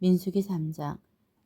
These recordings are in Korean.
민수기 3장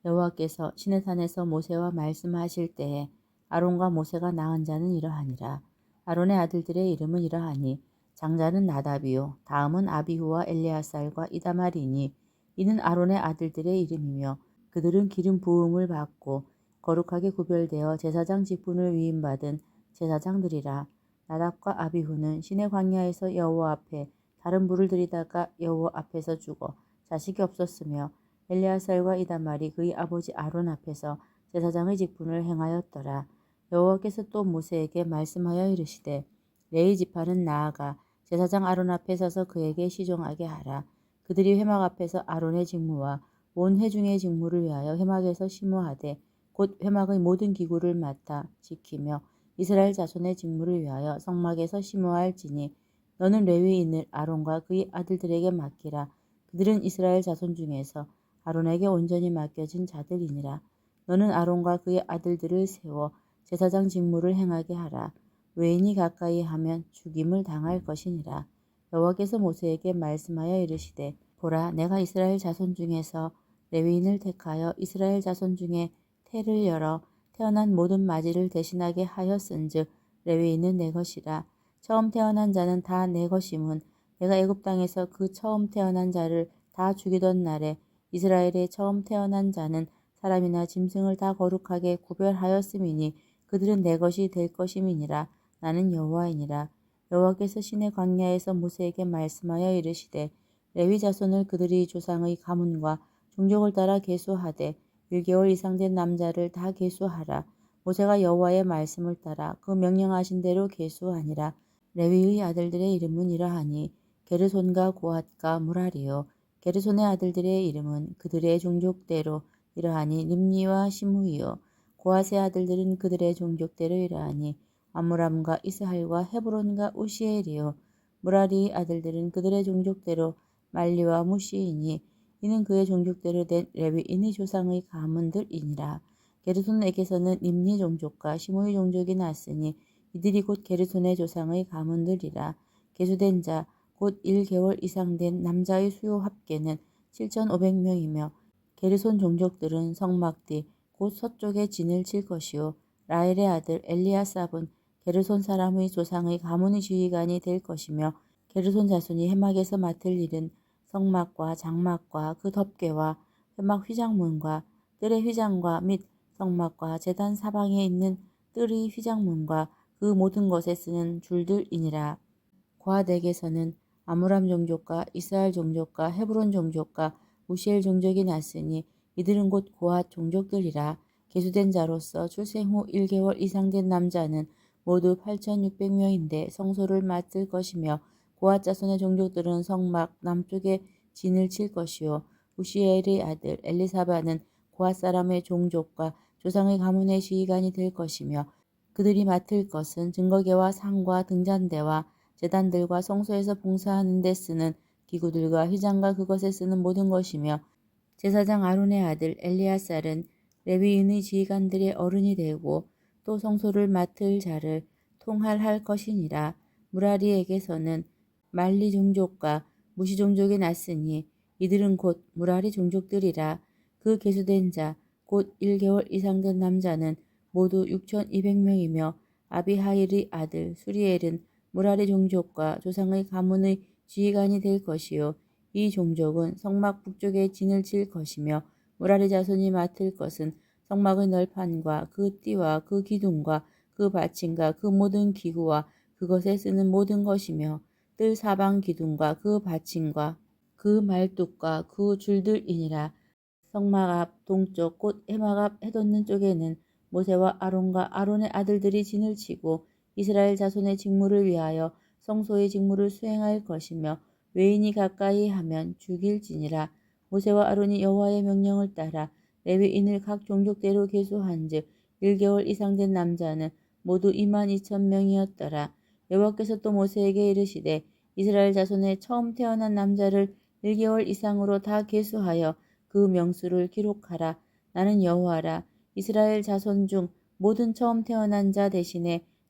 여호와께서 시내산에서 모세와 말씀하실 때에 아론과 모세가 낳은 자는 이러하니라. 아론의 아들들의 이름은 이러하니 장자는 나답이요 다음은 아비후와 엘리아살과 이다말이니 이는 아론의 아들들의 이름이며 그들은 기름 부음을 받고 거룩하게 구별되어 제사장 직분을 위임받은 제사장들이라. 나답과 아비후는 시내 광야에서 여호와 앞에 다른 불을 들이다가 여호와 앞에서 죽어 자식이 없었으며 엘리아살과 이다말이 그의 아버지 아론 앞에서 제사장의 직분을 행하였더라. 여호와께서 또 모세에게 말씀하여 이르시되 레위 지파는 나아가 제사장 아론 앞에 서서 그에게 시종하게 하라. 그들이 회막 앞에서 아론의 직무와 온 회중의 직무를 위하여 회막에서 심호하되 곧 회막의 모든 기구를 맡아 지키며 이스라엘 자손의 직무를 위하여 성막에서 심호할지니 너는 레위인을 아론과 그의 아들들에게 맡기라. 그들은 이스라엘 자손 중에서 아론에게 온전히 맡겨진 자들이니라. 너는 아론과 그의 아들들을 세워 제사장 직무를 행하게 하라. 외인이 가까이 하면 죽임을 당할 것이니라. 여호와께서 모세에게 말씀하여 이르시되 보라 내가 이스라엘 자손 중에서 레위인을 택하여 이스라엘 자손 중에 태를 열어 태어난 모든 마지를 대신하게 하였은즉 레위인은 내 것이라. 처음 태어난 자는 다 내 것임은 내가 애굽 땅에서 그 처음 태어난 자를 다 죽이던 날에 이스라엘의 처음 태어난 자는 사람이나 짐승을 다 거룩하게 구별하였음이니 그들은 내 것이 될 것임이니라. 나는 여호와이니라. 여호와께서 신의 광야에서 모세에게 말씀하여 이르시되 레위 자손을 그들의 조상의 가문과 종족을 따라 계수하되 1개월 이상 된 남자를 다 계수하라. 모세가 여호와의 말씀을 따라 그 명령하신 대로 계수하니라. 레위의 아들들의 이름은 이러하니 게르손과 고핫과 무라리요. 게르손의 아들들의 이름은 그들의 종족대로 이러하니 림니와 시므이요. 고핫의 아들들은 그들의 종족대로 이러하니 아므람과 이스할과 헤브론과 우시엘이요. 무라리의 아들들은 그들의 종족대로 말리와 무시이니 이는 그의 종족대로 된 레위인의 조상의 가문들이니라. 게르손에게서는 림니 종족과 시므이 종족이 났으니 이들이 곧 게르손의 조상의 가문들이라. 계수된 자 곧 1개월 이상 된 남자의 수요 합계는 7,500명이며 게르손 종족들은 성막 뒤곧 서쪽에 진을 칠 것이요 라헬의 아들 엘리아삽은 게르손 사람의 조상의 가문의 지휘관이 될 것이며 게르손 자손이 해막에서 맡을 일은 성막과 장막과 그 덮개와 회막 휘장문과 뜰의 휘장과 및 성막과 재단 사방에 있는 뜰의 휘장문과 그 모든 것에 쓰는 줄들이니라. 고아덱에서는 아므람 종족과 이스라엘 종족과 헤브론 종족과 우시엘 종족이 났으니 이들은 곧 고아 종족들이라. 계수된 자로서 출생 후 1개월 이상 된 남자는 모두 8,600명인데 성소를 맡을 것이며 고아 자손의 종족들은 성막 남쪽에 진을 칠 것이요 우시엘의 아들 엘리사바는 고아 사람의 종족과 조상의 가문의 지휘관이 될 것이며 그들이 맡을 것은 증거계와 상과 등잔대와 재단들과 성소에서 봉사하는 데 쓰는 기구들과 휘장과 그것에 쓰는 모든 것이며 제사장 아론의 아들 엘리아살은 레위인의 지휘관들의 어른이 되고 또 성소를 맡을 자를 통할할 것이니라. 무라리에게서는 말리 종족과 무시 종족이 났으니 이들은 곧 무라리 종족들이라. 그 계수된 자 곧 1개월 이상 된 남자는 모두 6,200명이며 아비하일의 아들 수리엘은 무라리 종족과 조상의 가문의 지휘관이 될 것이요. 이 종족은 성막 북쪽에 진을 칠 것이며 무라리 자손이 맡을 것은 성막의 널판과 그 띠와 그 기둥과 그 받침과 그 모든 기구와 그것에 쓰는 모든 것이며 뜰 사방 기둥과 그 받침과 그 말뚝과 그 줄들이니라. 성막 앞 동쪽 곧 해막 앞 해돋는 쪽에는 모세와 아론과 아론의 아들들이 진을 치고 이스라엘 자손의 직무를 위하여 성소의 직무를 수행할 것이며 외인이 가까이 하면 죽일지니라 모세와 아론이 여호와의 명령을 따라 레위인을 각 종족대로 계수한즉 1개월 이상 된 남자는 모두 2만 2천 명이었더라. 여호와께서 또 모세에게 이르시되 이스라엘 자손의 처음 태어난 남자를 1개월 이상으로 다 계수하여 그 명수를 기록하라. 나는 여호와라. 이스라엘 자손 중 모든 처음 태어난 자 대신에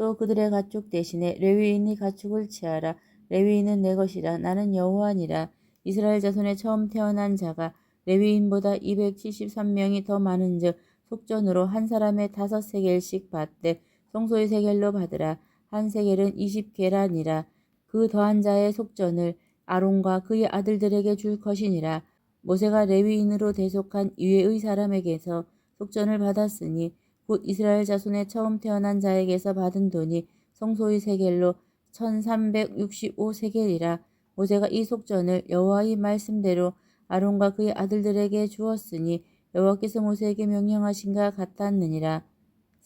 또 그들의 가축 대신에 레위인이 가축을 취하라. 레위인은 내 것이라 나는 여호와니라. 이스라엘 자손의 처음 태어난 자가 레위인보다 273명이 더 많은즉 속전으로 한 사람에 다섯 세겔씩 받되 성소의 세겔로 받으라. 한 세겔은 20계란이라. 그 더한 자의 속전을 아론과 그의 아들들에게 줄 것이니라. 모세가 레위인으로 대속한 이외의 사람에게서 속전을 받았으니 곧 이스라엘 자손의 처음 태어난 자에게서 받은 돈이 성소의 세겔로 1365 세겔이라. 모세가 이 속전을 여호와의 말씀대로 아론과 그의 아들들에게 주었으니 여호와께서 모세에게 명령하신가 같았느니라.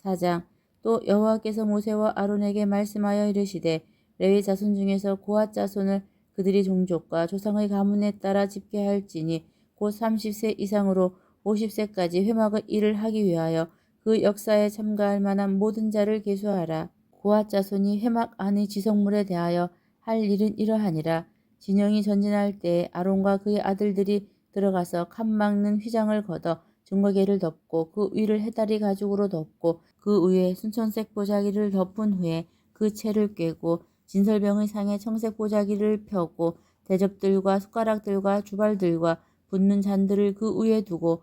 4장 또 여호와께서 모세와 아론에게 말씀하여 이르시되 레위 자손 중에서 고앗 자손을 그들이 종족과 조상의 가문에 따라 집계할지니 곧 30세 이상으로 50세까지 회막의 일을 하기 위하여 그 역사에 참가할 만한 모든 자를 계수하라. 고앗 자손이 회막 안의 지성물에 대하여 할 일은 이러하니라. 진영이 전진할 때에 아론과 그의 아들들이 들어가서 칸 막는 휘장을 걷어 증거계를 덮고 그 위를 해다리 가죽으로 덮고 그 위에 순천색 보자기를 덮은 후에 그 채를 꿰고 진설병의 상에 청색 보자기를 펴고 대접들과 숟가락들과 주발들과 붓는 잔들을 그 위에 두고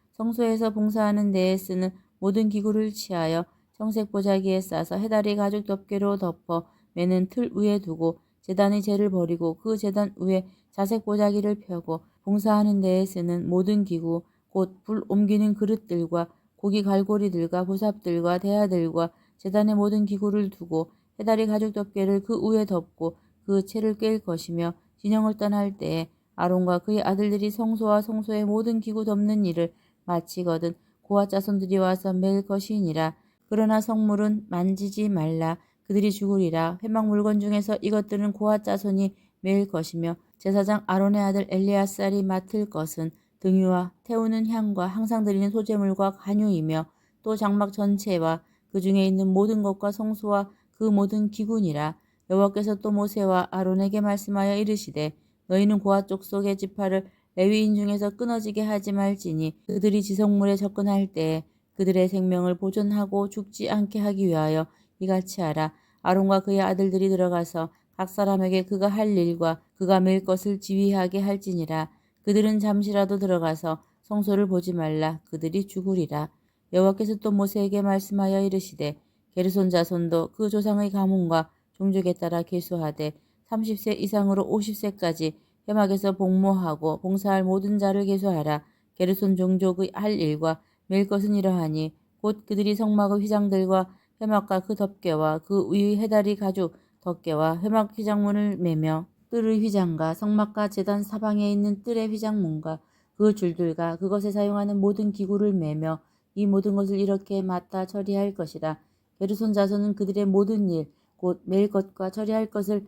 성소에서 봉사하는 데에 쓰는 모든 기구를 취하여 청색 보자기에 싸서 해다리 가죽 덮개로 덮어 매는 틀 위에 두고 재단의 재를 버리고 그 재단 위에 자색 보자기를 펴고 봉사하는 데에 쓰는 모든 기구 곧 불 옮기는 그릇들과 고기 갈고리들과 보삽들과 대야들과 재단의 모든 기구를 두고 해다리 가죽 덮개를 그 위에 덮고 그 채를 꿰 것이며 진영을 떠날 때에 아론과 그의 아들들이 성소와 성소의 모든 기구 덮는 일을 마치거든 고아 자손들이 와서 맬 것이니라. 그러나 성물은 만지지 말라. 그들이 죽으리라. 회막 물건 중에서 이것들은 고아 자손이 매일 것이며 제사장 아론의 아들 엘리아살이 맡을 것은 등유와 태우는 향과 항상 드리는 소재물과 간유이며 또 장막 전체와 그 중에 있는 모든 것과 성소와 그 모든 기군이라 여호와께서 또 모세와 아론에게 말씀하여 이르시되 너희는 고아 족속의 지파를 레위인 중에서 끊어지게 하지 말지니 그들이 지성물에 접근할 때에 그들의 생명을 보존하고 죽지 않게 하기 위하여 이같이 하라. 아론과 그의 아들들이 들어가서 각 사람에게 그가 할 일과 그가 맬 것을 지휘하게 할지니라. 그들은 잠시라도 들어가서 성소를 보지 말라. 그들이 죽으리라. 여호와께서 또 모세에게 말씀하여 이르시되 게르손 자손도 그 조상의 가문과 종족에 따라 계수하되 30세 이상으로 50세까지 회막에서 복무하고 봉사할 모든 자를 계수하라. 게르손 종족의 할 일과 맬 것은 이러하니 곧 그들이 성막의 휘장들과 회막과 그 덮개와 그 위의 해다리 가죽 덮개와 회막 휘장문을 매며 뜰의 휘장과 성막과 재단 사방에 있는 뜰의 휘장문과 그 줄들과 그것에 사용하는 모든 기구를 매며 이 모든 것을 이렇게 맡아 처리할 것이라. 게르손 자손은 그들의 모든 일, 곧 매일 것과 처리할 것을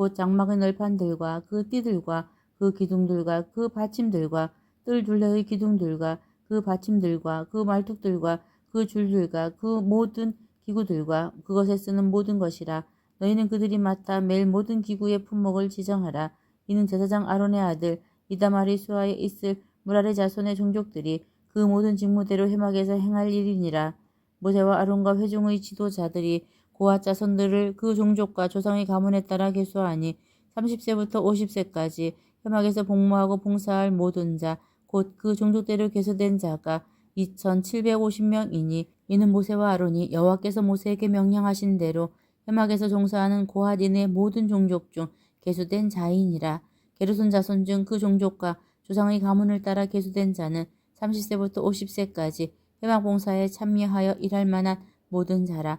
곧 장막의 널판들과 그 띠들과 그 기둥들과 그 받침들과 뜰 둘레의 기둥들과 그 받침들과 그 말뚝들과 그 줄들과 그 모든 기구들과 그것에 쓰는 모든 것이라. 너희는 그들이 맡아 매일 모든 기구의 품목을 지정하라. 이는 제사장 아론의 아들 이다마리 수하에 있을 무라리 자손의 종족들이 그 모든 직무대로 회막에서 행할 일이니라. 모세와 아론과 회중의 지도자들이 고아 자손들을 그 종족과 조상의 가문에 따라 계수하니 30세부터 50세까지 회막에서 복무하고 봉사할 모든 자 곧 그 종족대로 계수된 자가 2750명이니 이는 모세와 아론이 여호와께서 모세에게 명령하신 대로 회막에서 종사하는 고핫인의 모든 종족 중 계수된 자이니라. 게르손 자손 중 그 종족과 조상의 가문을 따라 계수된 자는 30세부터 50세까지 회막 봉사에 참여하여 일할 만한 모든 자라.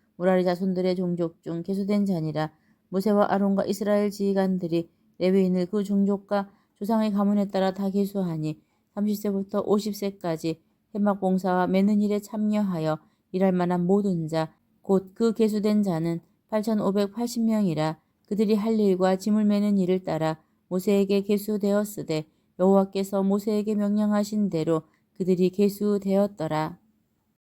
무라리 자손들의 종족 중 계수된 자니라. 모세와 아론과 이스라엘 지휘관들이 레위인을 그 종족과 조상의 가문에 따라 다 계수하니 30세부터 50세까지 회막 봉사와 매는 일에 참여하여 일할 만한 모든 자, 곧 그 계수된 자는 8,580명이라 그들이 할 일과 짐을 매는 일을 따라 모세에게 계수되었으되 여호와께서 모세에게 명령하신 대로 그들이 계수되었더라.